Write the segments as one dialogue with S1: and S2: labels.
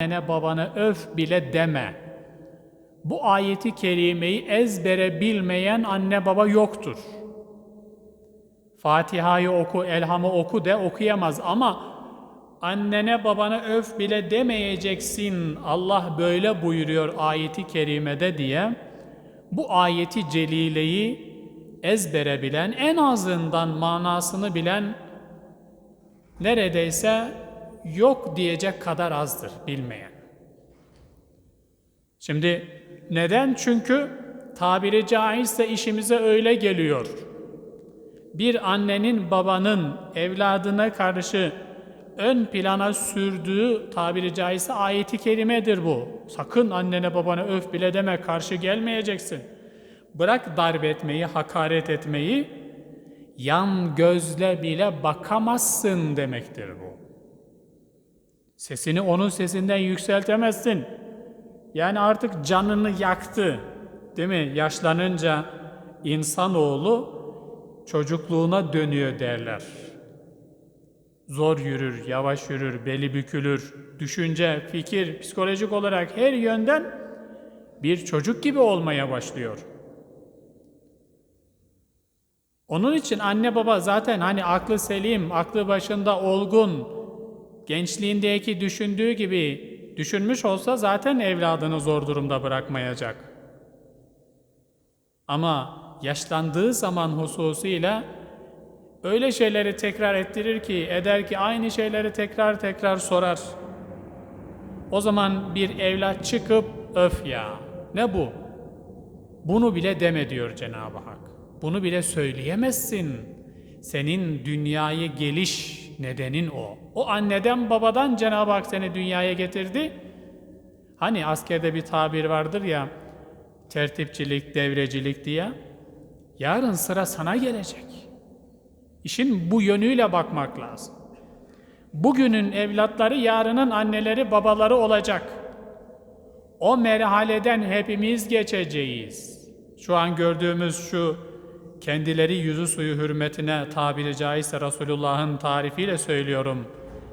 S1: annene babana öf bile deme. Bu ayeti kerimeyi ezbere bilmeyen anne baba yoktur. Fatiha'yı oku, Elham'ı oku de okuyamaz ama annene babana öf bile demeyeceksin. Allah böyle buyuruyor ayeti kerimede diye. Bu ayeti celileyi ezbere bilen, en azından manasını bilen neredeyse yok diyecek kadar azdır bilmeyen. Şimdi neden? Çünkü tabiri caizse işimize öyle geliyor. Bir annenin babanın evladına karşı ön plana sürdüğü tabiri caizse ayeti kerimedir bu. Sakın annene babana öf bile deme karşı gelmeyeceksin. Bırak darp etmeyi, hakaret etmeyi, yan gözle bile bakamazsın demektir bu. Sesini onun sesinden yükseltemezsin. Yani artık canını yaktı. Değil mi? Yaşlanınca insanoğlu çocukluğuna dönüyor derler. Zor yürür, yavaş yürür, beli bükülür. Düşünce, fikir, psikolojik olarak her yönden bir çocuk gibi olmaya başlıyor. Onun için anne baba zaten hani aklı selim, aklı başında olgun, gençliğindeki düşündüğü gibi düşünmüş olsa zaten evladını zor durumda bırakmayacak. Ama yaşlandığı zaman hususuyla öyle şeyleri tekrar ettirir ki, eder ki aynı şeyleri tekrar tekrar sorar. O zaman bir evlat çıkıp öf ya ne bu? Bunu bile deme diyor Cenab-ı Hak. Bunu bile söyleyemezsin. Senin dünyaya geliş nedenin o. O anneden babadan Cenab-ı Hak seni dünyaya getirdi. Hani askerde bir tabir vardır ya, tertipçilik, devrecilik diye. Yarın sıra sana gelecek. İşin bu yönüyle bakmak lazım. Bugünün evlatları yarının anneleri babaları olacak. O merhaleden hepimiz geçeceğiz. Şu an gördüğümüz şu kendileri yüzü suyu hürmetine tabiri caizse Resulullah'ın tarifiyle söylüyorum.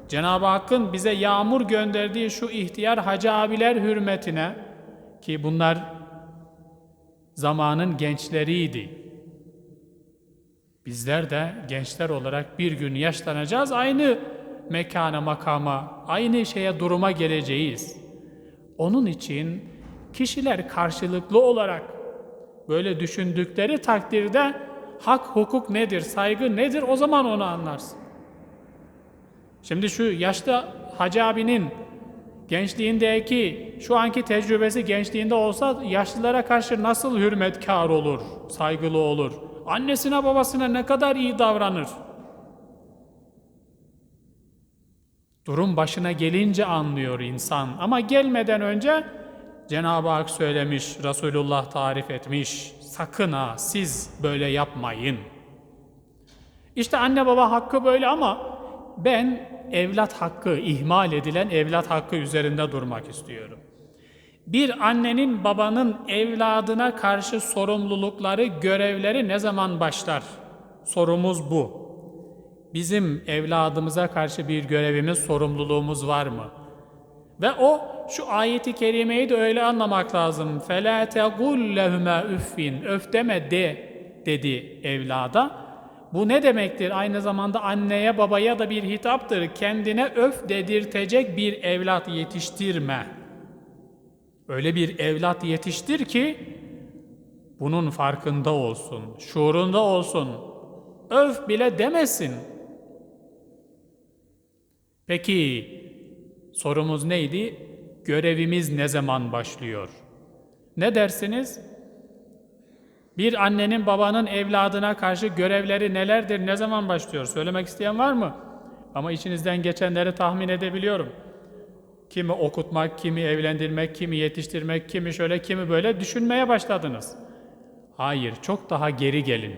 S1: Cenab-ı Hakk'ın bize yağmur gönderdiği şu ihtiyar hacı abiler hürmetine ki bunlar zamanın gençleriydi. Bizler de gençler olarak bir gün yaşlanacağız. Aynı mekana, makama, aynı şeye, duruma geleceğiz. Onun için kişiler karşılıklı olarak böyle düşündükleri takdirde hak, hukuk nedir, saygı nedir o zaman onu anlarsın. Şimdi şu yaşlı Hacı abinin gençliğindeki, şu anki tecrübesi gençliğinde olsa yaşlılara karşı nasıl hürmetkar olur, saygılı olur. Annesine babasına ne kadar iyi davranır. Durum başına gelince anlıyor insan ama gelmeden önce Cenab-ı Hak söylemiş, Resulullah tarif etmiş. Sakın ha siz böyle yapmayın. İşte anne baba hakkı böyle ama ben evlat hakkı, ihmal edilen evlat hakkı üzerinde durmak istiyorum. Bir annenin babanın evladına karşı sorumlulukları, görevleri ne zaman başlar? Sorumuz bu. Bizim evladımıza karşı bir görevimiz, sorumluluğumuz var mı? Ve o şu ayeti kerimeyi de öyle anlamak lazım. فَلَا تَقُلْ لَهُمَا üffin Öf deme de dedi evlada. Bu ne demektir? Aynı zamanda anneye babaya da bir hitaptır. Kendine öf dedirtecek bir evlat yetiştirme. Öyle bir evlat yetiştir ki bunun farkında olsun, şuurunda olsun. Öf bile demesin. Peki sorumuz neydi? Görevimiz ne zaman başlıyor? Ne dersiniz? Bir annenin babanın evladına karşı görevleri nelerdir, ne zaman başlıyor? Söylemek isteyen var mı? Ama içinizden geçenleri tahmin edebiliyorum. Kimi okutmak, kimi evlendirmek, kimi yetiştirmek, kimi şöyle, kimi böyle düşünmeye başladınız. Hayır, çok daha geri gelin.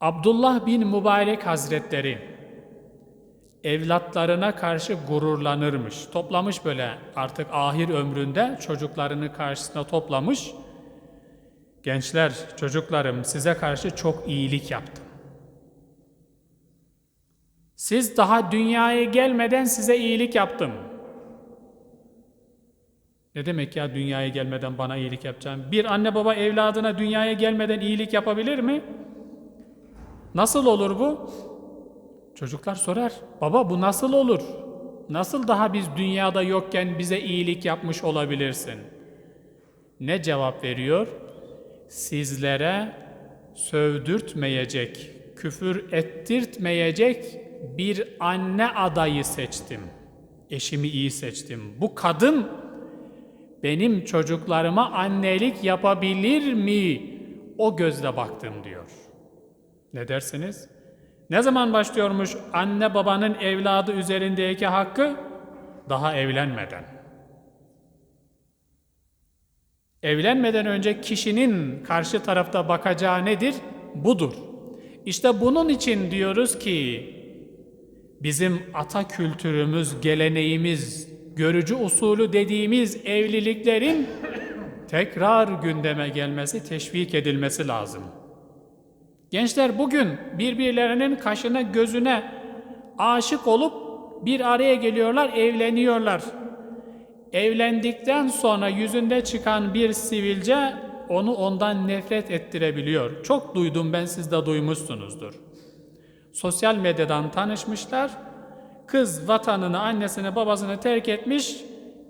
S1: Abdullah bin Mübarek Hazretleri evlatlarına karşı gururlanırmış. Toplamış böyle artık ahir ömründe çocuklarını karşısına toplamış. Gençler, çocuklarım size karşı çok iyilik yaptım. Siz daha dünyaya gelmeden size iyilik yaptım. Ne demek ya dünyaya gelmeden bana iyilik yapacağım? Bir anne baba evladına dünyaya gelmeden iyilik yapabilir mi? Nasıl olur bu? Çocuklar sorar. Baba bu nasıl olur? Nasıl daha biz dünyada yokken bize iyilik yapmış olabilirsin? Ne cevap veriyor? Sizlere sövdürtmeyecek, küfür ettirtmeyecek bir anne adayı seçtim. Eşimi iyi seçtim. Bu kadın benim çocuklarıma annelik yapabilir mi? O gözle baktım diyor. Ne dersiniz? Ne zaman başlıyormuş anne babanın evladı üzerindeki hakkı? Daha evlenmeden. Evlenmeden önce kişinin karşı tarafta bakacağı nedir? Budur. İşte bunun için diyoruz ki bizim ata kültürümüz, geleneğimiz, görücü usulü dediğimiz evliliklerin tekrar gündeme gelmesi, teşvik edilmesi lazım. Gençler bugün birbirlerinin kaşına gözüne aşık olup bir araya geliyorlar, evleniyorlar. Evlendikten sonra yüzünde çıkan bir sivilce onu ondan nefret ettirebiliyor. Çok duydum ben siz de duymuşsunuzdur. Sosyal medyadan tanışmışlar. Kız vatanını, annesini, babasını terk etmiş,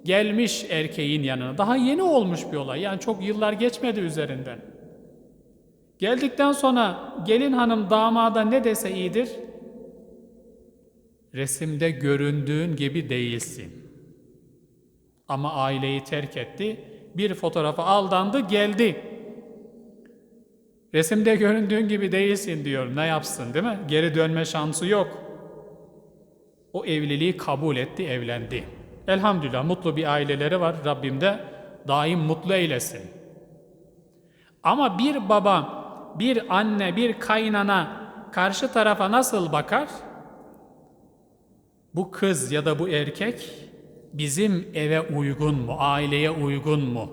S1: gelmiş erkeğin yanına. Daha yeni olmuş bir olay. Yani çok yıllar geçmedi üzerinden. Geldikten sonra gelin hanım damada ne dese iyidir? Resimde göründüğün gibi değilsin. Ama aileyi terk etti. Bir fotoğrafa aldandı, geldi. Resimde göründüğün gibi değilsin diyor. Ne yapsın değil mi? Geri dönme şansı yok. O evliliği kabul etti, evlendi. Elhamdülillah mutlu bir aileleri var. Rabbim de daim mutlu eylesin. Ama bir baba, bir anne, bir kaynana karşı tarafa nasıl bakar? Bu kız ya da bu erkek bizim eve uygun mu, aileye uygun mu?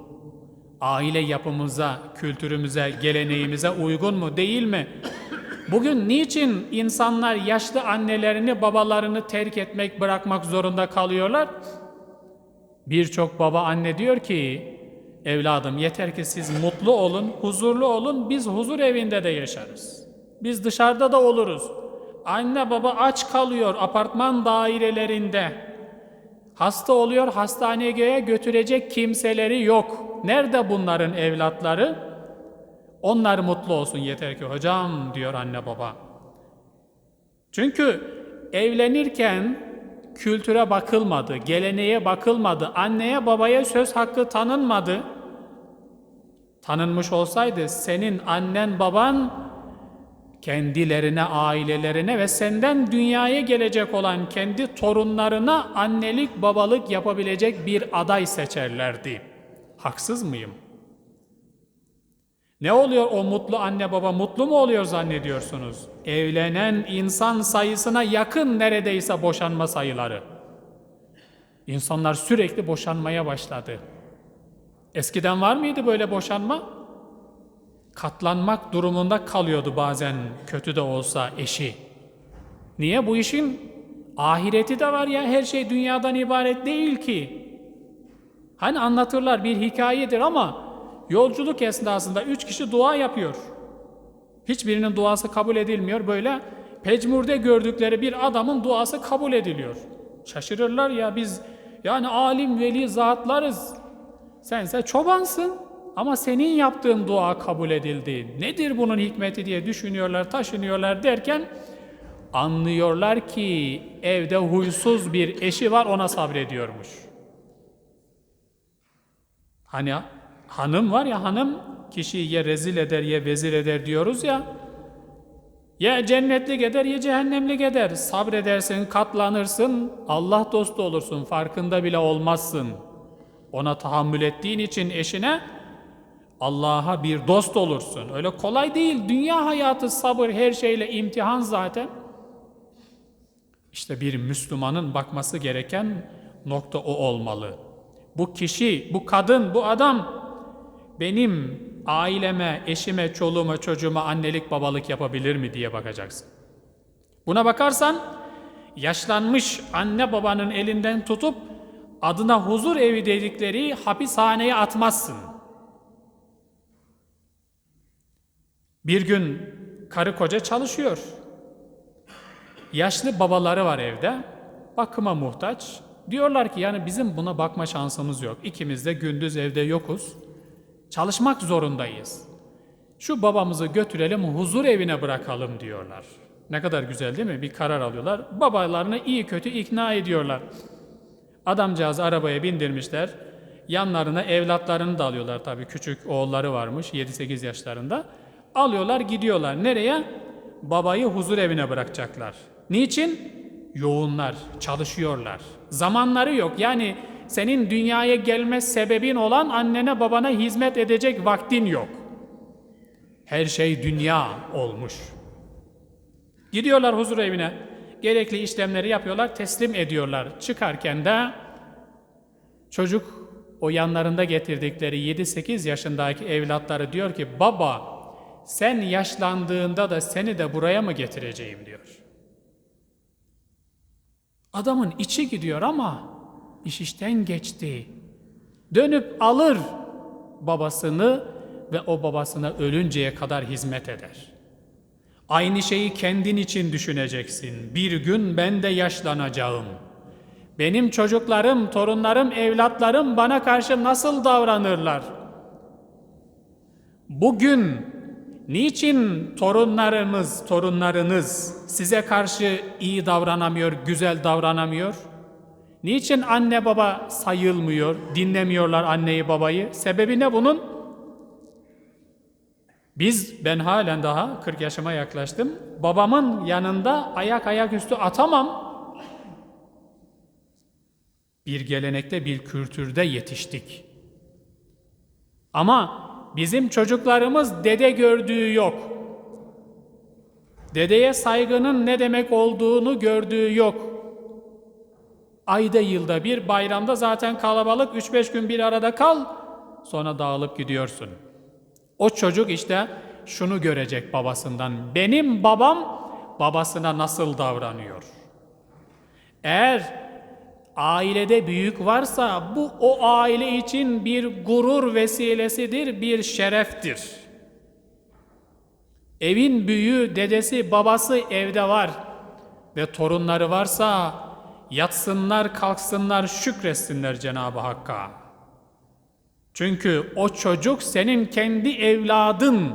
S1: Aile yapımıza, kültürümüze, geleneğimize uygun mu, değil mi? Bugün niçin insanlar yaşlı annelerini, babalarını terk etmek, bırakmak zorunda kalıyorlar? Birçok baba anne diyor ki, evladım yeter ki siz mutlu olun, huzurlu olun, biz huzur evinde de yaşarız. Biz dışarıda da oluruz. Anne baba aç kalıyor apartman dairelerinde. Hasta oluyor hastaneye götürecek kimseleri yok. Nerede bunların evlatları? Onlar mutlu olsun yeter ki hocam diyor anne baba. Çünkü evlenirken kültüre bakılmadı, geleneğe bakılmadı, anneye babaya söz hakkı tanınmadı. Tanınmış olsaydı senin annen baban kendilerine, ailelerine ve senden dünyaya gelecek olan kendi torunlarına annelik, babalık yapabilecek bir aday seçerlerdi. Haksız mıyım? Ne oluyor o mutlu anne baba mutlu mu oluyor zannediyorsunuz? Evlenen insan sayısına yakın neredeyse boşanma sayıları. İnsanlar sürekli boşanmaya başladı. Eskiden var mıydı böyle boşanma? Katlanmak durumunda kalıyordu bazen kötü de olsa eşi. Niye bu işin ahireti de var ya her şey dünyadan ibaret değil ki. Hani anlatırlar bir hikayedir ama Yolculuk esnasında üç kişi dua yapıyor. Hiçbirinin duası kabul edilmiyor. Böyle pecmurde gördükleri bir adamın duası kabul ediliyor. Şaşırırlar ya biz yani alim veli zatlarız. Sense çobansın ama senin yaptığın dua kabul edildi. Nedir bunun hikmeti diye düşünüyorlar, taşınıyorlar derken anlıyorlar ki evde huysuz bir eşi var ona sabrediyormuş. Hani Hanım var ya hanım kişiyi ya rezil eder ya vezir eder diyoruz ya. Ya cennetlik eder ya cehennemlik eder. Sabredersin, katlanırsın, Allah dostu olursun, farkında bile olmazsın. Ona tahammül ettiğin için eşine Allah'a bir dost olursun. Öyle kolay değil. Dünya hayatı sabır her şeyle imtihan zaten. İşte bir Müslümanın bakması gereken nokta o olmalı. Bu kişi, bu kadın, bu adam benim aileme, eşime, çoluğuma, çocuğuma annelik babalık yapabilir mi diye bakacaksın. Buna bakarsan yaşlanmış anne babanın elinden tutup adına huzur evi dedikleri hapishaneye atmazsın. Bir gün karı koca çalışıyor. Yaşlı babaları var evde. Bakıma muhtaç. Diyorlar ki yani bizim buna bakma şansımız yok. İkimiz de gündüz evde yokuz. Çalışmak zorundayız. Şu babamızı götürelim huzur evine bırakalım diyorlar. Ne kadar güzel değil mi? Bir karar alıyorlar. Babalarını iyi kötü ikna ediyorlar. Adamcağızı arabaya bindirmişler. Yanlarına evlatlarını da alıyorlar tabii. Küçük oğulları varmış 7-8 yaşlarında. Alıyorlar gidiyorlar. Nereye? Babayı huzur evine bırakacaklar. Niçin? Yoğunlar, çalışıyorlar. Zamanları yok. Yani senin dünyaya gelme sebebin olan annene babana hizmet edecek vaktin yok. Her şey dünya olmuş. Gidiyorlar huzur evine. Gerekli işlemleri yapıyorlar, teslim ediyorlar. Çıkarken de çocuk o yanlarında getirdikleri 7-8 yaşındaki evlatları diyor ki baba sen yaşlandığında da seni de buraya mı getireceğim diyor. Adamın içi gidiyor ama iş işten geçti. Dönüp alır babasını ve o babasına ölünceye kadar hizmet eder. Aynı şeyi kendin için düşüneceksin. Bir gün ben de yaşlanacağım. Benim çocuklarım, torunlarım, evlatlarım bana karşı nasıl davranırlar? Bugün niçin torunlarımız, torunlarınız size karşı iyi davranamıyor, güzel davranamıyor? Niçin anne baba sayılmıyor, dinlemiyorlar anneyi babayı? Sebebi ne bunun? Biz, ben halen daha 40 yaşıma yaklaştım. Babamın yanında ayak ayak üstü atamam. Bir gelenekte, bir kültürde yetiştik. Ama bizim çocuklarımız dede gördüğü yok. Dedeye saygının ne demek olduğunu gördüğü yok. Ayda yılda bir bayramda zaten kalabalık 3-5 gün bir arada kal sonra dağılıp gidiyorsun. O çocuk işte şunu görecek babasından. Benim babam babasına nasıl davranıyor? Eğer ailede büyük varsa bu o aile için bir gurur vesilesidir, bir şereftir. Evin büyüğü, dedesi, babası evde var ve torunları varsa yatsınlar, kalksınlar, şükretsinler Cenab-ı Hakk'a. Çünkü o çocuk senin kendi evladın.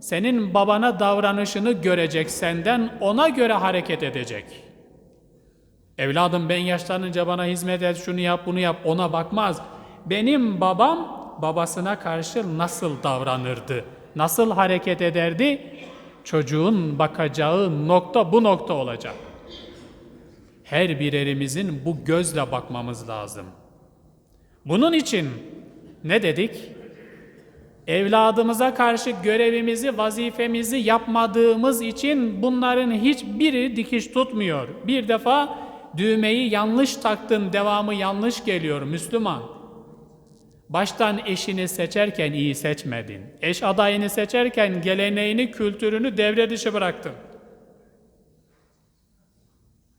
S1: Senin babana davranışını görecek senden, ona göre hareket edecek. Evladım ben yaşlanınca bana hizmet et, şunu yap, bunu yap, ona bakmaz. Benim babam babasına karşı nasıl davranırdı? Nasıl hareket ederdi? Çocuğun bakacağı nokta bu nokta olacak. Her birerimizin bu gözle bakmamız lazım. Bunun için ne dedik? Evladımıza karşı görevimizi, vazifemizi yapmadığımız için bunların hiçbiri dikiş tutmuyor. Bir defa düğmeyi yanlış taktın, devamı yanlış geliyor Müslüman. Baştan eşini seçerken iyi seçmedin. Eş adayını seçerken geleneğini, kültürünü devre dışı bıraktın.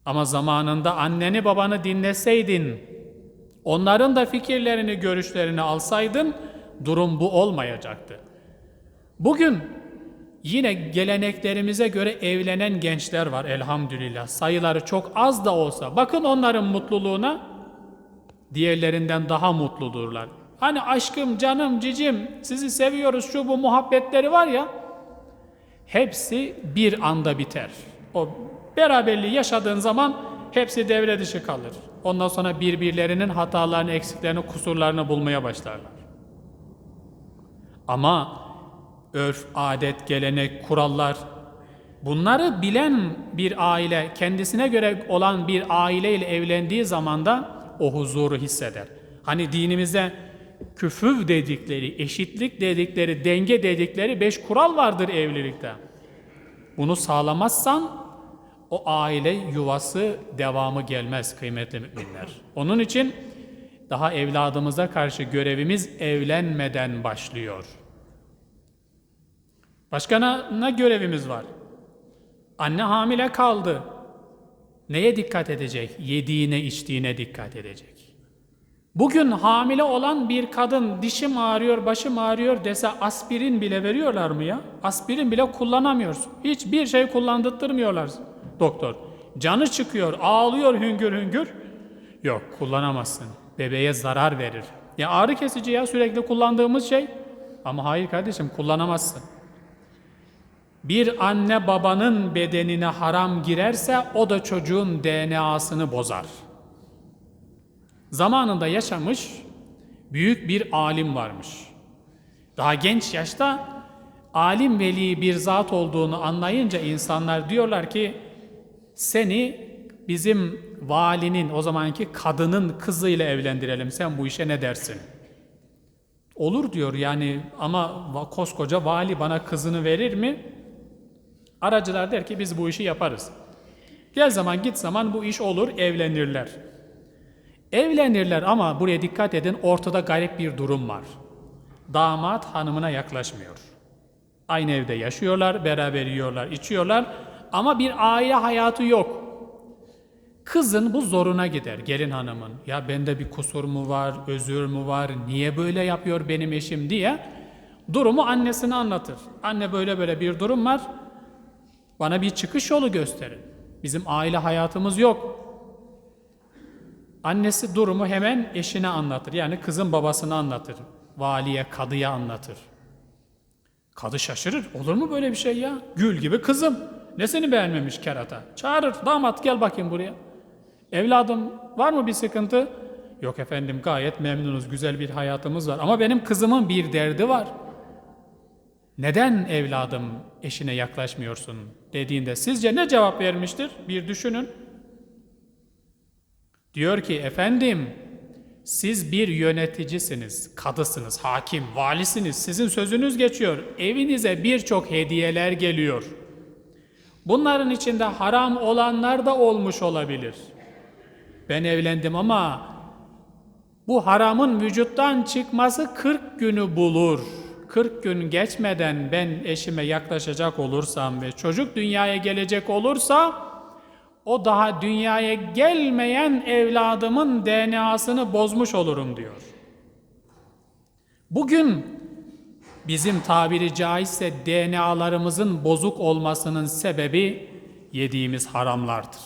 S1: Ama zamanında anneni babanı dinleseydin, onların da fikirlerini, görüşlerini alsaydın durum bu olmayacaktı. Bugün yine geleneklerimize göre evlenen gençler var elhamdülillah. Sayıları çok az da olsa. Bakın onların mutluluğuna diğerlerinden daha mutludurlar. Hani aşkım, canım, cicim, sizi seviyoruz şu bu muhabbetleri var ya. Hepsi bir anda biter. O beraberliği yaşadığın zaman hepsi devre dışı kalır. Ondan sonra birbirlerinin hatalarını, eksiklerini, kusurlarını bulmaya başlarlar. Ama örf, adet, gelenek, kurallar bunları bilen bir aile, kendisine göre olan bir aileyle evlendiği zaman da o huzuru hisseder. Hani dinimizde küfüv dedikleri, eşitlik dedikleri, denge dedikleri beş kural vardır evlilikte. Bunu sağlamazsan o aile yuvası devamı gelmez kıymetli müminler. Onun için daha evladımıza karşı görevimiz evlenmeden başlıyor. Başka ne, ne görevimiz var? Anne hamile kaldı. Neye dikkat edecek? Yediğine, içtiğine dikkat edecek. Bugün hamile olan bir kadın dişim ağrıyor, başım ağrıyor dese aspirin bile veriyorlar mı ya? Aspirin bile kullanamıyorsun. Hiçbir şey kullandırtmıyorlar doktor. Canı çıkıyor, ağlıyor hüngür hüngür. Yok kullanamazsın. Bebeğe zarar verir. Ya ağrı kesici ya sürekli kullandığımız şey. Ama hayır kardeşim kullanamazsın. Bir anne babanın bedenine haram girerse o da çocuğun DNA'sını bozar. Zamanında yaşamış büyük bir alim varmış. Daha genç yaşta alim veli bir zat olduğunu anlayınca insanlar diyorlar ki seni bizim valinin o zamanki kadının kızıyla evlendirelim. Sen bu işe ne dersin? Olur diyor yani ama koskoca vali bana kızını verir mi? Aracılar der ki biz bu işi yaparız. Gel zaman git zaman bu iş olur evlenirler. Evlenirler ama buraya dikkat edin ortada garip bir durum var. Damat hanımına yaklaşmıyor. Aynı evde yaşıyorlar, beraber yiyorlar, içiyorlar ama bir aile hayatı yok. Kızın bu zoruna gider gelin hanımın. Ya bende bir kusur mu var, özür mü var, niye böyle yapıyor benim eşim diye durumu annesine anlatır. Anne böyle böyle bir durum var. Bana bir çıkış yolu gösterin. Bizim aile hayatımız yok. Annesi durumu hemen eşine anlatır. Yani kızın babasına anlatır. Valiye, kadıya anlatır. Kadı şaşırır. Olur mu böyle bir şey ya? Gül gibi kızım. Ne seni beğenmemiş kerata? Çağırır. Damat gel bakayım buraya. Evladım var mı bir sıkıntı? Yok efendim gayet memnunuz. Güzel bir hayatımız var. Ama benim kızımın bir derdi var. Neden evladım eşine yaklaşmıyorsun dediğinde sizce ne cevap vermiştir? Bir düşünün. Diyor ki efendim siz bir yöneticisiniz, kadısınız, hakim, valisiniz. Sizin sözünüz geçiyor. Evinize birçok hediyeler geliyor. Bunların içinde haram olanlar da olmuş olabilir. Ben evlendim ama bu haramın vücuttan çıkması 40 günü bulur. 40 gün geçmeden ben eşime yaklaşacak olursam ve çocuk dünyaya gelecek olursa o daha dünyaya gelmeyen evladımın DNA'sını bozmuş olurum diyor. Bugün bizim tabiri caizse DNA'larımızın bozuk olmasının sebebi yediğimiz haramlardır.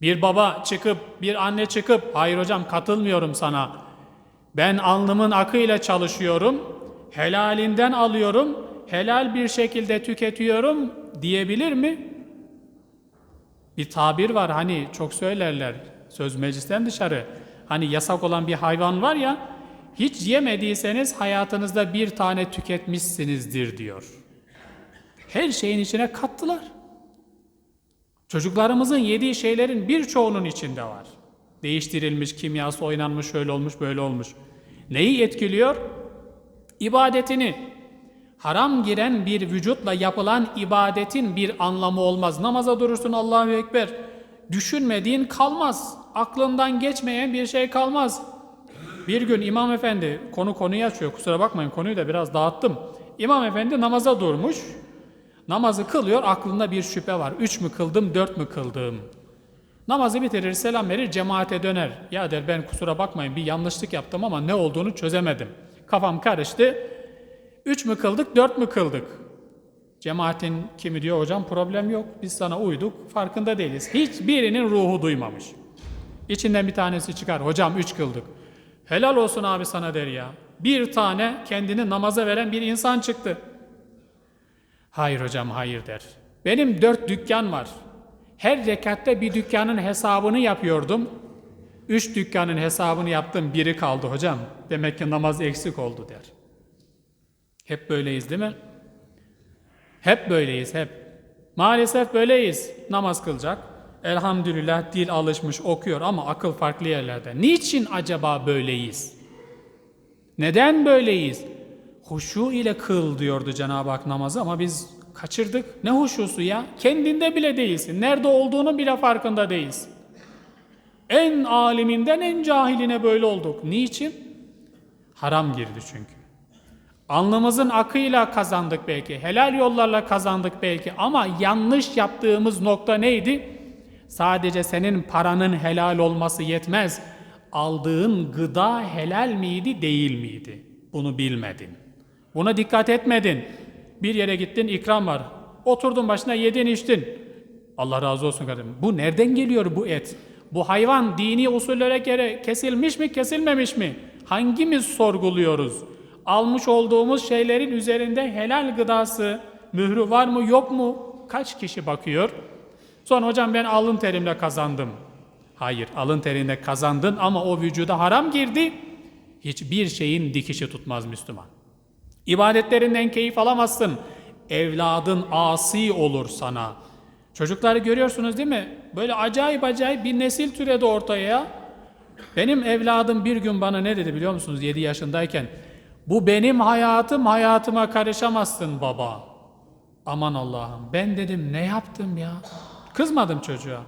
S1: Bir baba çıkıp, bir anne çıkıp, hayır hocam katılmıyorum sana. Ben alnımın akıyla çalışıyorum, helalinden alıyorum, helal bir şekilde tüketiyorum diyebilir mi? Bir tabir var hani çok söylerler söz meclisten dışarı. Hani yasak olan bir hayvan var ya hiç yemediyseniz hayatınızda bir tane tüketmişsinizdir diyor. Her şeyin içine kattılar. Çocuklarımızın yediği şeylerin birçoğunun içinde var. Değiştirilmiş, kimyası oynanmış, şöyle olmuş, böyle olmuş. Neyi etkiliyor? İbadetini. Haram giren bir vücutla yapılan ibadetin bir anlamı olmaz. Namaza durursun Allahu Ekber. Düşünmediğin kalmaz. Aklından geçmeyen bir şey kalmaz. Bir gün İmam Efendi konu konuyu açıyor. Kusura bakmayın konuyu da biraz dağıttım. İmam Efendi namaza durmuş. Namazı kılıyor aklında bir şüphe var. Üç mü kıldım, dört mü kıldım? Namazı bitirir, selam verir, cemaate döner. Ya der ben kusura bakmayın bir yanlışlık yaptım ama ne olduğunu çözemedim. Kafam karıştı. Üç mü kıldık, dört mü kıldık? Cemaatin kimi diyor hocam problem yok. Biz sana uyduk, farkında değiliz. Hiçbirinin ruhu duymamış. İçinden bir tanesi çıkar. Hocam üç kıldık. Helal olsun abi sana der ya. Bir tane kendini namaza veren bir insan çıktı. Hayır hocam hayır der. Benim dört dükkan var. Her rekatte bir dükkanın hesabını yapıyordum. Üç dükkanın hesabını yaptım biri kaldı hocam. Demek ki namaz eksik oldu der. Hep böyleyiz değil mi? Hep böyleyiz hep. Maalesef böyleyiz. Namaz kılacak. Elhamdülillah dil alışmış okuyor ama akıl farklı yerlerde. Niçin acaba böyleyiz? Neden böyleyiz? Huşu ile kıl diyordu Cenab-ı Hak namazı ama biz kaçırdık. Ne huşusu ya? Kendinde bile değilsin. Nerede olduğunu bile farkında değilsin. En aliminden en cahiline böyle olduk. Niçin? Haram girdi çünkü. Alnımızın akıyla kazandık belki, helal yollarla kazandık belki ama yanlış yaptığımız nokta neydi? Sadece senin paranın helal olması yetmez. Aldığın gıda helal miydi, değil miydi? Bunu bilmedin. Buna dikkat etmedin. Bir yere gittin, ikram var. Oturdun başına yedin, içtin. Allah razı olsun kardeşim. Bu nereden geliyor bu et? Bu hayvan dini usullere göre kesilmiş mi, kesilmemiş mi? Hangimiz sorguluyoruz? Almış olduğumuz şeylerin üzerinde helal gıdası mührü var mı, yok mu? Kaç kişi bakıyor? Sonra hocam ben alın terimle kazandım. Hayır, alın terinde kazandın ama o vücuda haram girdi. Hiçbir şeyin dikişi tutmaz Müslüman. İbadetlerinden keyif alamazsın. Evladın asi olur sana. Çocukları görüyorsunuz değil mi? Böyle acayip acayip bir nesil türedi ortaya. Benim evladım bir gün bana ne dedi biliyor musunuz 7 yaşındayken? Bu benim hayatım, hayatıma karışamazsın baba. Aman Allah'ım ben dedim ne yaptım ya? Kızmadım çocuğa.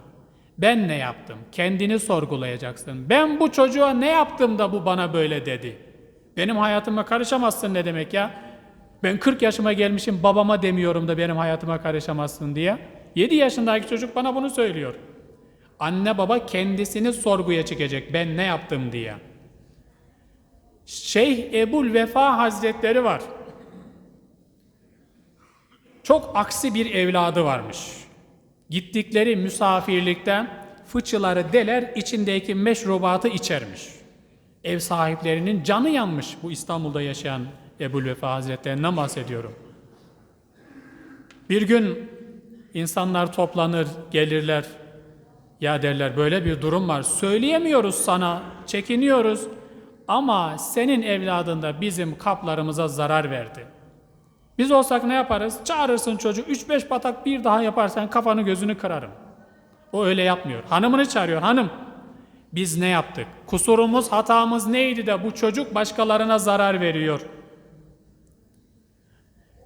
S1: Ben ne yaptım? Kendini sorgulayacaksın. Ben bu çocuğa ne yaptım da bu bana böyle dedi? Benim hayatıma karışamazsın ne demek ya? Ben 40 yaşıma gelmişim babama demiyorum da benim hayatıma karışamazsın diye. 7 yaşındaki çocuk bana bunu söylüyor. Anne baba kendisini sorguya çekecek ben ne yaptım diye. Şeyh Ebul Vefa Hazretleri var. Çok aksi bir evladı varmış. Gittikleri misafirlikten fıçıları deler, içindeki meşrubatı içermiş. Ev sahiplerinin canı yanmış bu İstanbul'da yaşayan Ebu Vefa Hazretlerinden bahsediyorum. Bir gün insanlar toplanır, gelirler. Ya derler böyle bir durum var. Söyleyemiyoruz sana, çekiniyoruz. Ama senin evladın da bizim kaplarımıza zarar verdi. Biz olsak ne yaparız? Çağırırsın çocuğu 3-5 patak bir daha yaparsan kafanı gözünü kırarım. O öyle yapmıyor. Hanımını çağırıyor. Hanım biz ne yaptık? Kusurumuz, hatamız neydi de bu çocuk başkalarına zarar veriyor?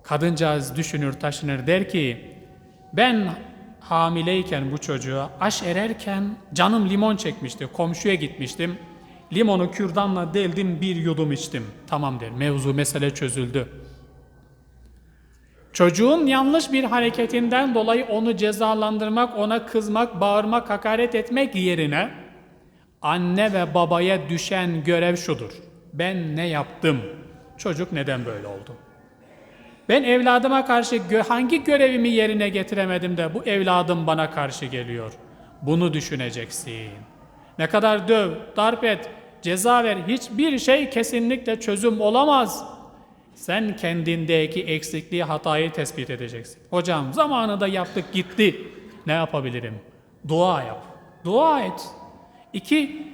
S1: Kadıncağız düşünür taşınır der ki ben hamileyken bu çocuğa aş ererken canım limon çekmişti. Komşuya gitmiştim. Limonu kürdanla deldim bir yudum içtim. Tamam der. Mevzu mesele çözüldü. Çocuğun yanlış bir hareketinden dolayı onu cezalandırmak, ona kızmak, bağırmak, hakaret etmek yerine anne ve babaya düşen görev şudur. Ben ne yaptım? Çocuk neden böyle oldu? Ben evladıma karşı hangi görevimi yerine getiremedim de bu evladım bana karşı geliyor? Bunu düşüneceksin. Ne kadar döv, darp et, ceza ver hiçbir şey kesinlikle çözüm olamaz. Sen kendindeki eksikliği, hatayı tespit edeceksin. Hocam zamanında yaptık gitti. Ne yapabilirim? Dua yap. Dua et. İki,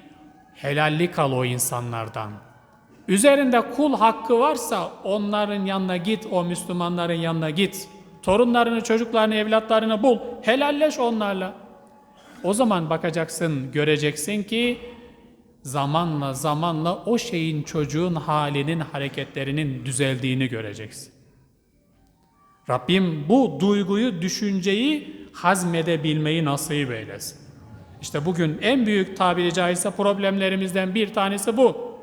S1: helallik al o insanlardan. Üzerinde kul hakkı varsa onların yanına git, o Müslümanların yanına git. Torunlarını, çocuklarını, evlatlarını bul. Helalleş onlarla. O zaman bakacaksın, göreceksin ki zamanla zamanla o şeyin çocuğun halinin, hareketlerinin düzeldiğini göreceksin. Rabbim bu duyguyu, düşünceyi hazmedebilmeyi nasip eylesin. İşte bugün en büyük tabiri caizse problemlerimizden bir tanesi bu.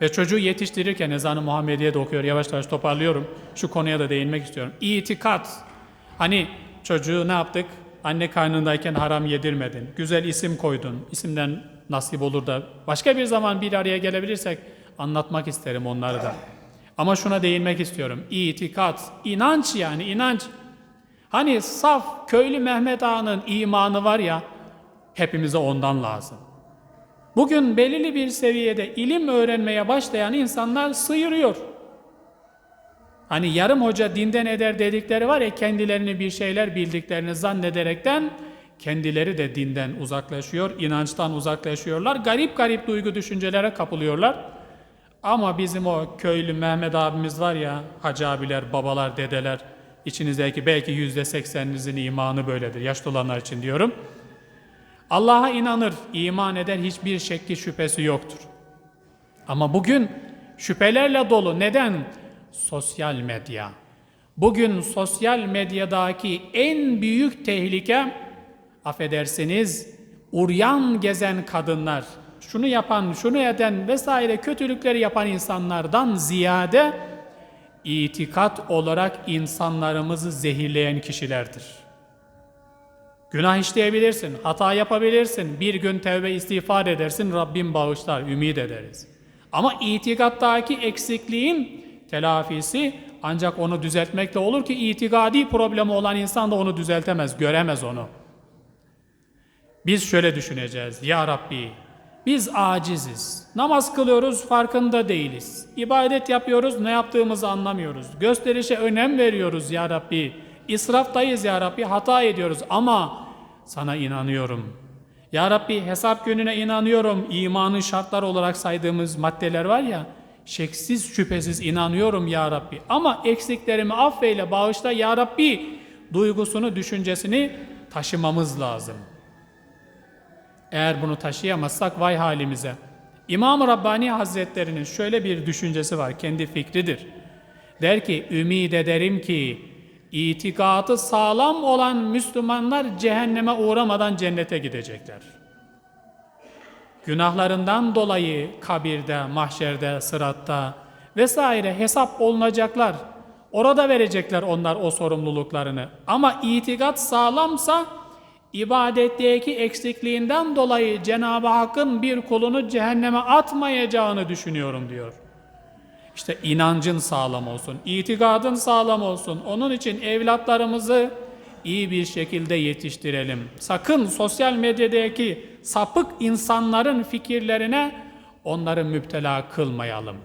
S1: Ve çocuğu yetiştirirken ezanı Muhammediye de okuyor. Yavaş yavaş toparlıyorum. Şu konuya da değinmek istiyorum. İtikat. Hani çocuğu ne yaptık? Anne karnındayken haram yedirmedin. Güzel isim koydun. İsimden nasip olur da başka bir zaman bir araya gelebilirsek anlatmak isterim onları da. Ama şuna değinmek istiyorum. İtikat, inanç yani inanç. Hani saf köylü Mehmet Ağa'nın imanı var ya hepimize ondan lazım. Bugün belirli bir seviyede ilim öğrenmeye başlayan insanlar sıyırıyor. Hani yarım hoca dinden eder dedikleri var ya kendilerini bir şeyler bildiklerini zannederekten kendileri de dinden uzaklaşıyor, inançtan uzaklaşıyorlar. Garip garip duygu düşüncelere kapılıyorlar. Ama bizim o köylü Mehmet abimiz var ya, hacı abiler, babalar, dedeler, içinizdeki belki yüzde sekseninizin imanı böyledir. Yaşlı olanlar için diyorum. Allah'a inanır, iman eder, hiçbir şekli şüphesi yoktur. Ama bugün şüphelerle dolu. Neden? Sosyal medya. Bugün sosyal medyadaki en büyük tehlike, affedersiniz, uryan gezen kadınlar, şunu yapan, şunu eden vesaire kötülükleri yapan insanlardan ziyade itikat olarak insanlarımızı zehirleyen kişilerdir. Günah işleyebilirsin, hata yapabilirsin. Bir gün tevbe istiğfar edersin, Rabbim bağışlar, ümit ederiz. Ama itikattaki eksikliğin telafisi ancak onu düzeltmekle olur ki itikadi problemi olan insan da onu düzeltemez, göremez onu. Biz şöyle düşüneceğiz. Ya Rabbi biz aciziz. Namaz kılıyoruz farkında değiliz. İbadet yapıyoruz ne yaptığımızı anlamıyoruz. Gösterişe önem veriyoruz ya Rabbi. İsraftayız ya Rabbi hata ediyoruz ama sana inanıyorum. Ya Rabbi hesap gününe inanıyorum. İmanın şartlar olarak saydığımız maddeler var ya. Şeksiz şüphesiz inanıyorum ya Rabbi. Ama eksiklerimi affeyle bağışla ya Rabbi. Duygusunu, düşüncesini taşımamız lazım. Eğer bunu taşıyamazsak vay halimize. İmam-ı Rabbani Hazretlerinin şöyle bir düşüncesi var, kendi fikridir. Der ki, ümid ederim ki itikadı sağlam olan Müslümanlar cehenneme uğramadan cennete gidecekler. Günahlarından dolayı kabirde, mahşerde, sıratta vesaire hesap olunacaklar. Orada verecekler onlar o sorumluluklarını. Ama itikat sağlamsa ibadetteki eksikliğinden dolayı Cenab-ı Hakk'ın bir kulunu cehenneme atmayacağını düşünüyorum diyor. İşte inancın sağlam olsun, itikadın sağlam olsun. Onun için evlatlarımızı iyi bir şekilde yetiştirelim. Sakın sosyal medyadaki sapık insanların fikirlerine onları müptela kılmayalım.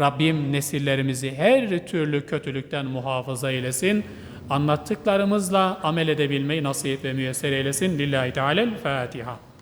S1: Rabbim nesillerimizi her türlü kötülükten muhafaza eylesin. Anlattıklarımızla amel edebilmeyi nasip ve müyesser eylesin. Lillahi Teala'l Fatiha.